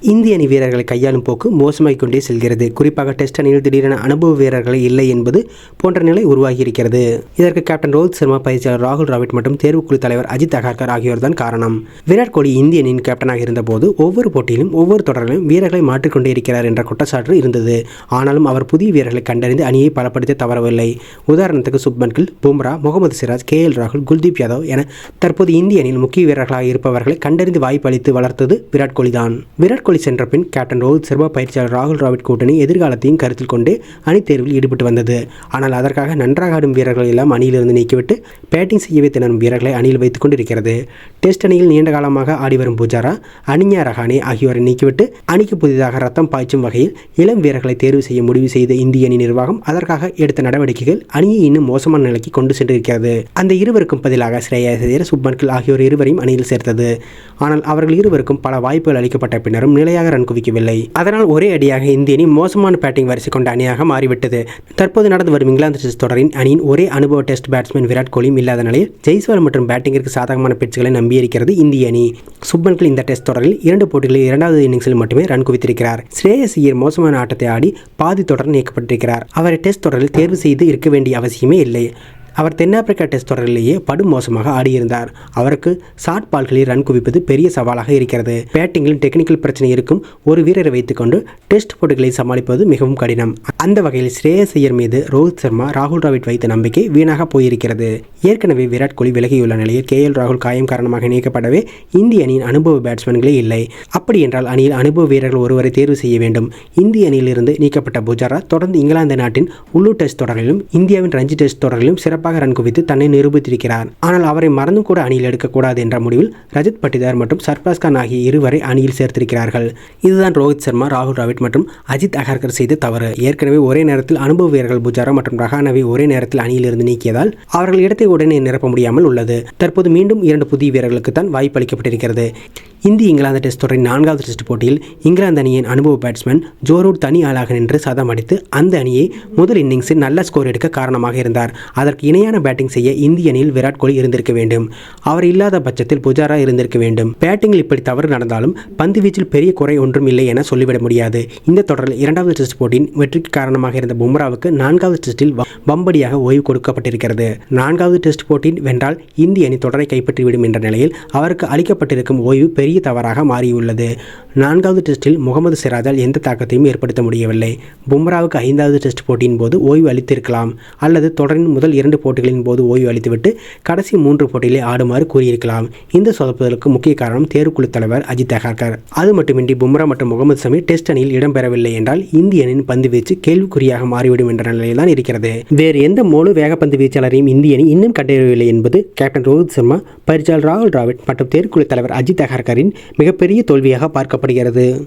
இந்திய அணி வீரர்களை கையாளும் போக்கு மோசமாகிக் கொண்டே செல்கிறது. குறிப்பாக டெஸ்ட் அணியில் திடீரென அனுபவ வீரர்களை இல்லை என்பது போன்ற நிலை உருவாகியிருக்கிறது. இதற்கு கேப்டன் ரோஹித் சர்மா பயிற்சியாளர் ராகுல் டிராவிட் மற்றும் தேர்வுக்குழு தலைவர் அஜித் அகர்கர் ஆகியோர்தான் காரணம். விராட் கோலி இந்திய அணியின் கேப்டனாக இருந்தபோது ஒவ்வொரு போட்டியிலும் ஒவ்வொரு தொடரிலும் வீரர்களை மாற்றிக்கொண்டே இருக்கிறார் என்ற குற்றச்சாட்டு இருந்தது. ஆனாலும் அவர் புதிய வீரர்களை கண்டறிந்து அணியை பலப்படுத்த தவறவில்லை. உதாரணத்துக்கு சுப்மன் கில் பும்ரா முகமது சிராஜ் கே எல் ராகுல் குல்தீப் யாதவ் என தற்போது இந்திய அணியில் முக்கிய வீரர்களாக இருப்பவர்களை கண்டறிந்து வாய்ப்பு அளித்து வளர்த்தது விராட் கோலி தான். விராட் கோலி சென்ற பின் கேப்டன் ரோஹித் சர்மா பயிற்சியாளர் ராகுல் டிராவிட் கூட்டணி எதிர்காலத்தையும் கருத்தில் கொண்டு அணி தேர்வில் ஈடுபட்டு வந்தது. ஆனால் அதற்காக நன்றாக ஆடும் வீரர்களை எல்லாம் அணியிலிருந்து நீக்கிவிட்டு பேட்டிங் செய்யவே திணறும் வீரர்களை அணியில் வைத்துக் கொண்டிருக்கிறது. டெஸ்ட் அணியில் நீண்ட காலமாக ஆடி வரும் புஜாரா அனிஞா ரஹானே ஆகியோரை நீக்கிவிட்டு அணிக்கு புதிதாக ரத்தம் பாய்ச்சும் வகையில் இளம் வீரர்களை தேர்வு செய்ய முடிவு செய்த இந்திய அணி நிர்வாகம் அதற்காக எடுத்த நடவடிக்கைகள் அணியை இன்னும் மோசமான நிலைக்கு கொண்டு சென்றிருக்கிறது. அந்த இருவருக்கும் பதிலாக ஸ்ரேயாசிரியர் சுப்மன்கில் ஆகியோர் இருவரையும் அணியில் சேர்த்தது. ஆனால் அவர்கள் இருவருக்கும் பல வாய்ப்புகள் அளிக்கப்பட்ட பின்னரும் நிலையாக ரன் குவிக்கவில்லை. அதனால் ஒரே அடியாக இந்திய அணி மோசமான பேட்டிங் வரிசை கொண்ட அணியாக மாறிவிட்டது. தற்போது நடந்து வரும் இங்கிலாந்து டெஸ்ட் தொடரின் அணியின் ஒரே அனுபவ டெஸ்ட் பேட்ஸ்மேன் விராட் கோலியும் இல்லாத நிலையில் ஜெய்ஸ்வால் மற்றும் பேட்டிங்கிற்கு சாதகமான பிட்ச்களை நம்பியிருக்கிறது இந்திய அணி. சுப்மன்கில் இந்த டெஸ்ட் தொடரில் இரண்டு போட்டிகளில் இரண்டாவது இன்னிங்ஸில் மட்டுமே ரன் குவித்திருக்கிறார். ஸ்ரேயஸ் ஐயர் மோசமான ஆட்டத்தை ஆடி பாதி தொடர் நீக்கப்பட்டிருக்கிறார். அவரை டெஸ்ட் தொடரில் தேர்வு செய்து இருக்க வேண்டிய அவசியமே இல்லை. அவர் தென்னாப்பிரிக்கா டெஸ்ட் தொடரிலேயே படும் மோசமாக ஆடியிருந்தார். அவருக்கு ஷார்ட் பால்களில் ரன் குவிப்பது பெரிய சவாலாக இருக்கிறது. பேட்டிங்கில் டெக்னிக்கல் பிரச்சனை இருக்கும் ஒரு வீரரை வைத்துக்கொண்டு டெஸ்ட் போட்டிகளை சமாளிப்பது மிகவும் கடினம். அந்த வகையில் ஸ்ரேயஸ் ஐயர் மீது ரோஹித் சர்மா ராகுல் டிராவிட் வைத்த நம்பிக்கை வீணாக போயிருக்கிறது. ஏற்கனவே விராட் கோலி விலகியுள்ள நிலையில் கே. எல். ராகுல் காயம் காரணமாக நீக்கப்படவே இந்திய அணியின் அனுபவ பேட்ஸ்மேன்களே இல்லை. அப்படி என்றால் அணியில் அனுபவ வீரர்கள் ஒருவரை தேர்வு செய்ய வேண்டும். இந்திய அணியிலிருந்து நீக்கப்பட்ட புஜாரா தொடர்ந்து இங்கிலாந்து நாட்டின் உள்ளூர் டெஸ்ட் தொடரிலும் இந்தியாவின் ரஞ்சி டெஸ்ட் தொடரிலும் சிறப்பாக சிறப்பாக ரன் குவித்து தன்னை நிரூபித்திருக்கிறார். ஆனால் அவரை மறந்தும் கூட அணியில் எடுக்கக்கூடாது என்ற முடிவில் ரஜத் பட்டிதார் மற்றும் சர்பாஸ் கான் ஆகிய இருவரை அணியில் சேர்த்திருக்கிறார்கள். இதுதான் ரோஹித் சர்மா ராகுல் டிராவிட் மற்றும் அஜித் அகர்கர் செய்த தவறு. ஏற்கனவே ஒரே நேரத்தில் அனுபவ வீரர்கள் புஜாரா மற்றும் ரஹானவை ஒரே நேரத்தில் அணியிலிருந்து நீக்கியதால் அவர்கள் இடத்தை உடனே நிரப்ப முடியாமல் உள்ளது. தற்போது மீண்டும் இரண்டு புதிய வீரர்களுக்கு தான் வாய்ப்பு அளிக்கப்பட்டிருக்கிறது இந்திய இங்கிலாந்து டெஸ்ட் தொடரின் நான்காவது டெஸ்ட் போட்டியில் இங்கிலாந்து அணியின் அனுபவ பேட்ஸ்மேன் ஜோரூட் தனி ஆளாக நின்று சதம் அடித்து அந்த அணியை முதல் இன்னிங்ஸில் நல்ல ஸ்கோர் எடுக்க காரணமாக இருந்தார். அதற்கு இணையான பேட்டிங் செய்ய இந்திய அணியில் விராட் கோலி இருந்திருக்க வேண்டும். அவர் இல்லாத பட்சத்தில் புஜாரா இருந்திருக்க வேண்டும். பேட்டிங்கில் இப்படி தவறு நடந்தாலும் பந்து வீச்சில் பெரிய குறை ஒன்றும் இல்லை என சொல்லிவிட முடியாது. இந்த தொடரில் இரண்டாவது டெஸ்ட் போட்டியின் வெற்றிக்கு காரணமாக இருந்த பும்ராவுக்கு நான்காவது டெஸ்டில் பம்படியாக ஓய்வு கொடுக்கப்பட்டிருக்கிறது. நான்காவது டெஸ்ட் போட்டியில் வென்றால் இந்திய அணி தொடரை கைப்பற்றிவிடும் என்ற நிலையில் அவருக்கு அளிக்கப்பட்டிருக்கும் ஓய்வு பெரிய தவறாக மாறியுள்ளது. நான்காவது டெஸ்டில் முகமது சிராஜால் எந்த தாக்கத்தையும் ஏற்படுத்த முடியவில்லை. பும்ராவுக்கு ஐந்தாவது டெஸ்ட் போட்டியின் போது ஓய்வு அளித்திருக்கலாம். அல்லது தொடரின் முதல் இரண்டு போட்டிகளின் போது ஓய்வு அளித்துவிட்டு கடைசி மூன்று போட்டிகளை ஆடுமாறு கூறியிருக்கலாம். இந்த சொதப்புதலுக்கு முக்கிய காரணம் தேர்வுக்குழு தலைவர் அஜித் அகர்கர். அது மட்டுமின்றி பும்ரா மற்றும் முகமது சமி டெஸ்ட் அணியில் இடம்பெறவில்லை என்றால் இந்திய அணியின் பந்து வீச்சு கேள்விக்குறியாக மாறிவிடும் என்ற நிலையில் தான் இருக்கிறது. வேறு எந்த மூணு வேகப்பந்து வீச்சாளரையும் இந்திய அணி இன்னும் கண்டறியவில்லை என்பது கேப்டன் ரோஹித் சர்மா பரிச்சால் ராகுல் டிராவிட் மற்றும் தேர்வுக்குழு தலைவர் அஜித் அகர்கரின் மிகப்பெரிய தோல்வியாக பார்க்கப்படுகிறது.